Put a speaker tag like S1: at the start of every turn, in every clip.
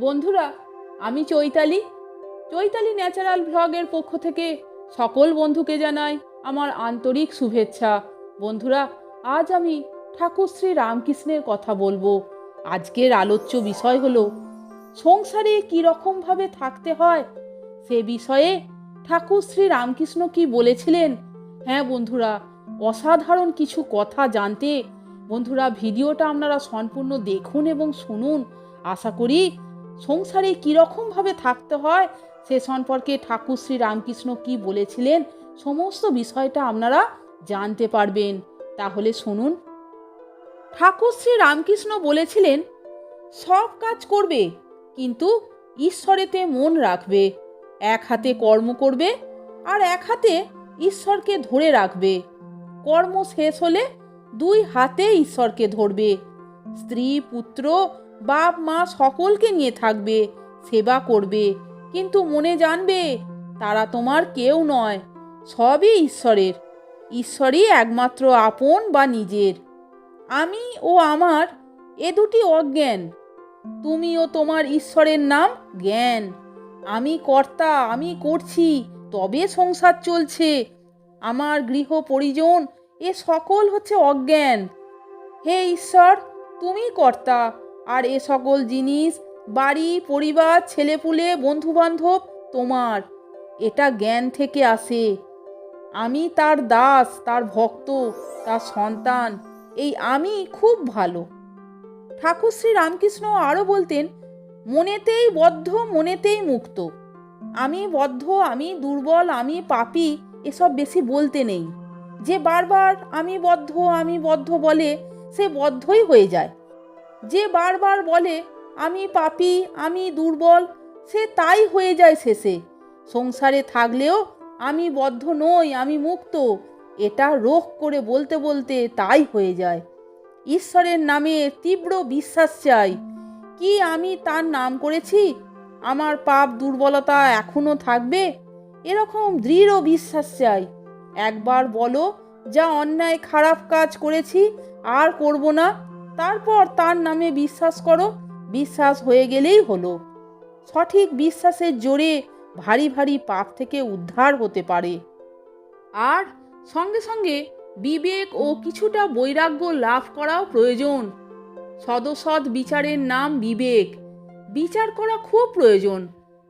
S1: বন্ধুরা, আমি চৈতালি। চৈতালি ন্যাচারাল ভ্লগের পক্ষ থেকে সকল বন্ধুকে জানাই আমার আন্তরিক শুভেচ্ছা। বন্ধুরা, আজ আমি ঠাকুর শ্রী রামকৃষ্ণের কথা বলব। আজকের আলোচ্য বিষয় হলো, সংসারে কী রকমভাবে থাকতে হয়? সে বিষয়ে ঠাকুর শ্রী রামকৃষ্ণ কি বলেছিলেন? হ্যাঁ বন্ধুরা, অসাধারণ কিছু কথা জানতে। বন্ধুরা, ভিডিওটা আপনারা সম্পূর্ণ দেখুন এবং শুনুন। আশা করি সংসারে কীরকমভাবে থাকতে হয়, সে সম্পর্কে ঠাকুর শ্রী রামকৃষ্ণ কি বলেছিলেন, সমস্ত বিষয়টা আপনারা জানতে পারবেন। তাহলে শুনুন। ঠাকুর শ্রী রামকৃষ্ণ বলেছিলেন, সব কাজ করবে, কিন্তু ঈশ্বরেতে মন রাখবে। এক হাতে কর্ম করবে আর এক হাতে ঈশ্বরকে ধরে রাখবে। কর্ম শেষ হলে দুই হাতে ঈশ্বরকে ধরবে। স্ত্রী, পুত্র বাপ, মা সকলকে নিয়ে থাকবে, সেবা করবে। কিন্তু মনে জানবে, তারা তোমার কেউ নয়, সবই ঈশ্বরের। ঈশ্বরই একমাত্র আপন বা নিজের। আমি ও আমার এ দুটি অজ্ঞান। তুমি ও তোমার ঈশ্বরের নাম জ্ঞান। আমি কর্তা, আমি করছি, তবে সংসার চলছে। আমার গৃহ পরিজন, এ সকল হচ্ছে অজ্ঞান। হে ঈশ্বর, তুমি কর্তা আর এ সকল জিনিস, বাড়ি, পরিবার, ছেলেপুলে, বন্ধুবান্ধব তোমার। এটা জ্ঞান থেকে আসে। আমি তার দাস, তার ভক্ত, তার সন্তান, এই আমি খুব ভালো। ঠাকুর শ্রী রামকৃষ্ণ আরও বলতেন, মনেতেই বদ্ধ, মনেতেই মুক্ত। আমি বদ্ধ, আমি দুর্বল, আমি পাপি, এসব বেশি বলতে নেই। যে বারবার আমি বদ্ধ আমি বদ্ধ বলে, সে বদ্ধই হয়ে যায়। যে বারবার বলে, আমি পাপি, আমি দুর্বল, সে তাই হয়ে যায় শেষে। সংসারে থাকলেও আমি বদ্ধ নই, আমি মুক্ত। এটা রোখ করে বলতে বলতে তাই হয়ে যায়। ঈশ্বরের নামে তীব্র বিশ্বাস চাই। কি আমি তার নাম করেছি? আমার পাপ দুর্বলতা এখনও থাকবে? এরকম দৃঢ় বিশ্বাস চাই। একবার বলো, যা অন্যায় খারাপ কাজ করেছি, আর করব না। তারপর তার নামে বিশ্বাস করো, বিশ্বাস হয়ে গেলেই হলো। সঠিক বিশ্বাসের জোরে ভারী ভারী পাপ থেকে উদ্ধার হতে পারে। আর সঙ্গে সঙ্গে বিবেক ও কিছুটা বৈরাগ্য লাভ করাও প্রয়োজন। সদসৎ বিচারের নাম বিবেক। বিচার করা খুব প্রয়োজন।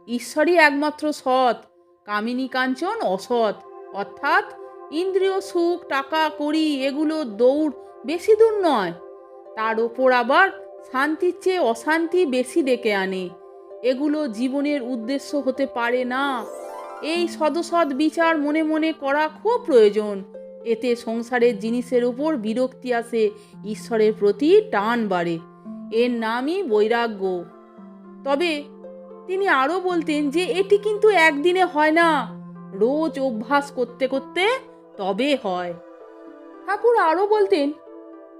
S1: ঈশ্বরই একমাত্র সৎ, কামিনী কাঞ্চন অসৎ। অর্থাৎ ইন্দ্রিয় সুখ, টাকা করি এগুলো দৌড় বেশি দূর নয়। তার ওপর আবার শান্তির চেয়ে অশান্তি বেশি ডেকে আনে। এগুলো জীবনের উদ্দেশ্য হতে পারে না। এই সদসৎ বিচার মনে মনে করা খুব প্রয়োজন। এতে সংসারের জিনিসের উপর বিরক্তি আসে, ঈশ্বরের প্রতি টান বাড়ে। এর নামই বৈরাগ্য। তবে তিনি আরও বলতেন যে এটি কিন্তু একদিনে হয় না, রোজ অভ্যাস করতে করতে তবে হয়। ঠাকুর আরও বলতেন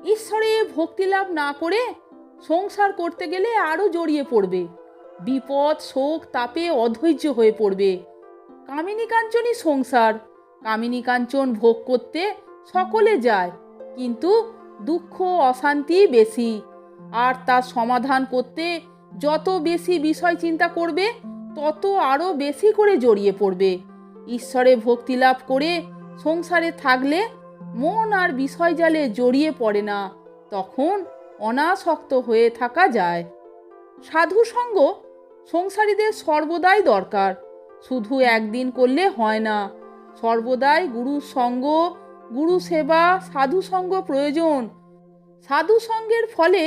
S1: ঈশ্বরে ভক্তি লাভ না করে সংসার করতে গেলে আরও জড়িয়ে পড়বে। বিপদ, শোক, তাপে অধৈর্য হয়ে পড়বে। কামিনী কাঞ্চনই সংসার। কামিনী কাঞ্চন ভোগ করতে সকলে যায়, কিন্তু দুঃখ, অশান্তি বেশি। আর তার সমাধান করতে যত বেশি বিষয় চিন্তা করবে, তত আরও বেশি করে জড়িয়ে পড়বে। ঈশ্বরে ভক্তি লাভ করে সংসারে থাকলে মন আর বিষয় জালে জড়িয়ে পড়ে না, তখন অনাসক্ত হয়ে থাকা যায়। সাধু সঙ্গ সংসারীদের সর্বদাই দরকার, শুধু একদিন করলে হয় না। সর্বদাই গুরুর সঙ্গ, গুরু সেবা, সাধু সঙ্গ প্রয়োজন। সাধু সঙ্গের ফলে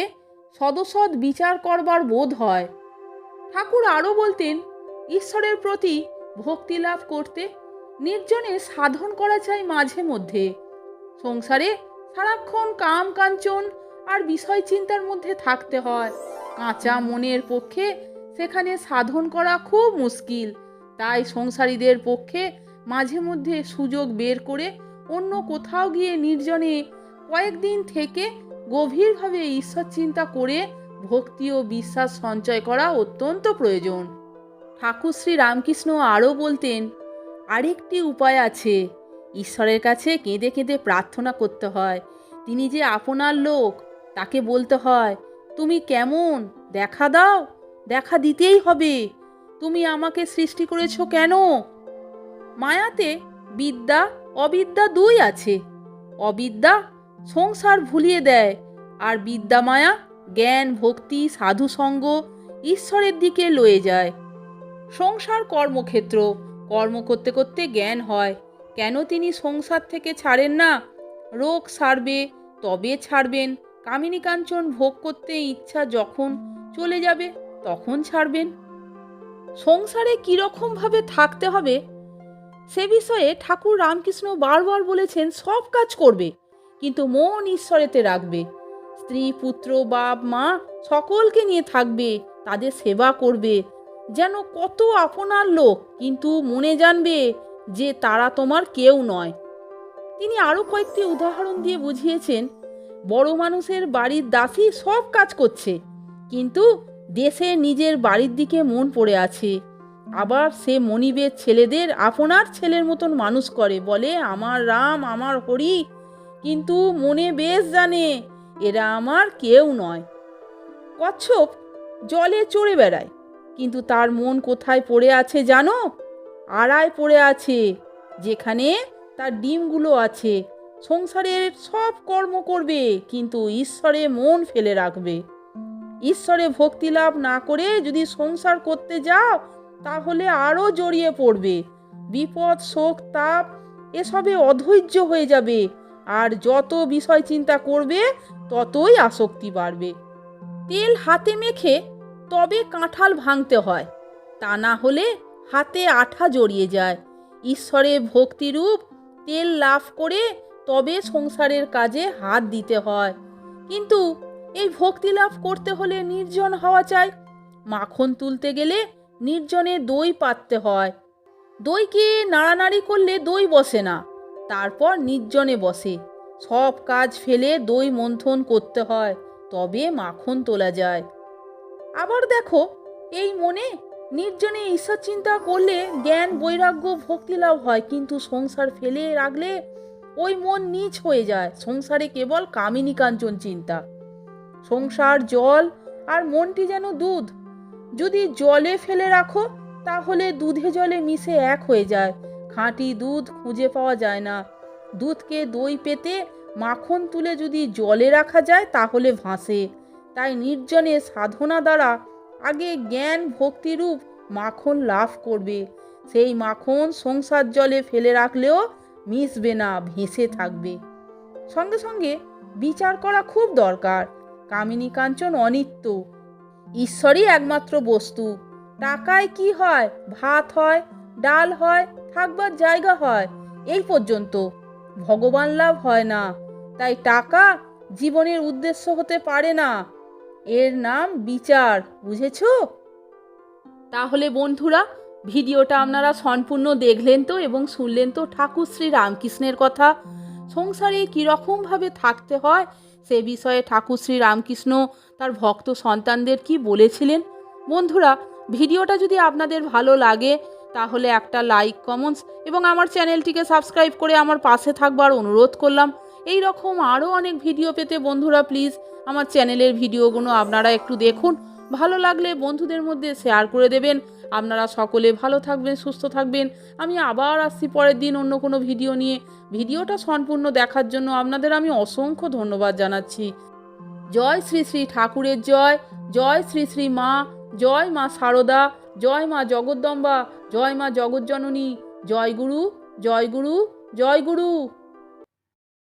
S1: সদসৎ বিচার করবার বোধ হয়। ঠাকুর আরও বলতেন, ঈশ্বরের প্রতি ভক্তি লাভ করতে নির্জনে সাধন করা চাই মাঝে মধ্যে। সংসারে সারাক্ষণ কাম কাঞ্চন আর বিষয় চিন্তার মধ্যে থাকতে হয়। কাঁচা মনের পক্ষে সেখানে সাধন করা খুব মুশকিল। তাই সংসারীদের পক্ষে মাঝে মধ্যে সুযোগ বের করে অন্য কোথাও গিয়ে নির্জনে কয়েকদিন থেকে গভীরভাবে ঈশ্বর চিন্তা করে ভক্তি ও বিশ্বাস সঞ্চয় করা অত্যন্ত প্রয়োজন। ঠাকুর শ্রী রামকৃষ্ণ আরও বলতেন, আরেকটি উপায় আছে। ঈশ্বরের কাছে কেঁদে কেঁদে প্রার্থনা করতে হয়। তিনি যে আপনার লোক, তাকে বলতে হয়, তুমি কেমন? দেখা দাও, দেখা দিতেই হবে। তুমি আমাকে সৃষ্টি করেছ কেন? মায়াতে বিদ্যা, অবিদ্যা দুই আছে। অবিদ্যা সংসার ভুলিয়ে দেয়, আর বিদ্যা মায়া জ্ঞান, ভক্তি সাধুসঙ্গ ঈশ্বরের দিকে লয়ে যায়। সংসার কর্মক্ষেত্র, কর্ম করতে করতে জ্ঞান হয়। কেন তিনি সংসার থেকে ছাড়েন না? রোগ সারবে, তবে ছাড়বেন। কামিনী কাঞ্চন ভোগ করতে ইচ্ছা যখন চলে যাবে, তখন ছাড়বেন। সংসারে কীরকমভাবে থাকতে হবে? সে বিষয়ে ঠাকুর রামকৃষ্ণ বারবার বলেছেন, সব কাজ করবে, কিন্তু মন ঈশ্বরেতে রাখবে। স্ত্রী, পুত্র, বাপ, মা সকলকে নিয়ে থাকবে, তাদের সেবা করবে। যেন কত আপনার লোক, কিন্তু মনে জানবে যে তারা তোমার কেউ নয়। তিনি আরও কয়েকটি উদাহরণ দিয়ে বুঝিয়েছেন, বড় মানুষের বাড়ির দাসী সব কাজ করছে, কিন্তু দেশে নিজের বাড়ির দিকে মন পড়ে আছে। আবার সে মনিবের ছেলেদের আপনার ছেলের মতন মানুষ করে, বলে, আমার রাম, আমার হরি, কিন্তু মনে বেশ জানে, এরা আমার কেউ নয়। কচ্ছপ জলে চড়ে বেড়ায়, কিন্তু তার মন কোথায় পড়ে আছে জানো? আড়ায় পড়ে আছে, যেখানে তার ডিমগুলো আছে। সংসারের সব কর্ম করবে, কিন্তু ঈশ্বরে মন ফেলে রাখবে। ঈশ্বরে ভক্তি লাভ না করে যদি সংসার করতে যাও, তাহলে আরও জড়িয়ে পড়বে। বিপদ, শোক, তাপ, এসবে অধৈর্য হয়ে যাবে। আর যত বিষয় চিন্তা করবে, ততই আসক্তি বাড়বে। তেল হাতে মেখে তবে কাঁঠাল ভাঙতে হয়। তা না হলে হাতে আঠা জড়িয়ে যায়। ঈশ্বরে ভক্তিরূপ তেল লাভ করে তবে সংসারের কাজে হাত দিতে হয়। কিন্তু এই ভক্তি লাভ করতে হলে নির্জন হওয়া চাই। মাখন তুলতে গেলে নির্জনে দই পাততে হয়। দইকে নাড়ানাড়ি করলে দই বসে না, তারপর নির্জনে বসে। সব কাজ ফেলে দই মন্থন করতে হয়, তবে মাখন তোলা যায়। আবার দেখো, এই মনে নির্জনে ঈশ্বর চিন্তা করলে জ্ঞান, বৈরাগ্য, ভক্তি লাভ হয়, কিন্তু সংসার ফেলে রাখলে ওই মন নিচ হয়ে যায়। সংসারে কেবল কামিনী কাঞ্চন চিন্তা। সংসার, জল আর মনটি যেন দুধ। যদি জলে ফেলে রাখো, তাহলে দুধে জলে মিশে এক হয়ে যায়। খাঁটি দুধ খুঁজে পাওয়া যায় না। দুধকে দই পেতে মাখন তুলে যদি জলে রাখা যায়, তাহলে ভাসে। তাই নির্জনে সাধনা দ্বারা আগে জ্ঞান ভক্তিরূপ মাখন লাভ করবে। সেই মাখন সংসার জলে ফেলে রাখলেও মিশবে না, ভেসে থাকবে। সঙ্গে সঙ্গে বিচার করা খুব দরকার। কামিনী কাঞ্চন অনিত্য। ঈশ্বরই একমাত্র বস্তু। টাকায় কি হয়? ভাত হয়, ডাল হয়, থাকবার জায়গা হয়। এই পর্যন্ত। ভগবান লাভ হয় না। তাই টাকা জীবনের উদ্দেশ্য হতে পারে না। এর নাম বিচার, বুঝেছ? তাহলে বন্ধুরা, ভিডিওটা আপনারা সম্পূর্ণ দেখলেন তো এবং শুনলেন তো ঠাকুর শ্রী রামকৃষ্ণের কথা। সংসারে কীরকমভাবে থাকতে হয়, সে বিষয়ে ঠাকুর শ্রী রামকৃষ্ণ তার ভক্ত সন্তানদের কি বলেছিলেন? বন্ধুরা, ভিডিওটা যদি আপনাদের ভালো লাগে, তাহলে একটা লাইক কমেন্টস এবং আমার চ্যানেলটিকে সাবস্ক্রাইব করে আমার পাশে থাকবার অনুরোধ করলাম। এই রকম আরও অনেক ভিডিও পেতে বন্ধুরা প্লিজ আমার চ্যানেলের ভিডিওগুলো আপনারা একটু দেখুন। ভালো লাগলে বন্ধুদের মধ্যে শেয়ার করে দেবেন। আপনারা সকলে ভালো থাকবেন, সুস্থ থাকবেন। আমি আবার আসছি পরের দিন অন্য কোনো ভিডিও নিয়ে। ভিডিওটা সম্পূর্ণ দেখার জন্য আপনাদের আমি অসংখ্য ধন্যবাদ জানাচ্ছি। জয় শ্রী শ্রী ঠাকুরের জয় জয় শ্রী শ্রী মা, জয় মা সারদা, জয় মা জগদ্দম্বা, জয় মা জগজ্জননী, জয় গুরু জয় গুরু জয় গুরু।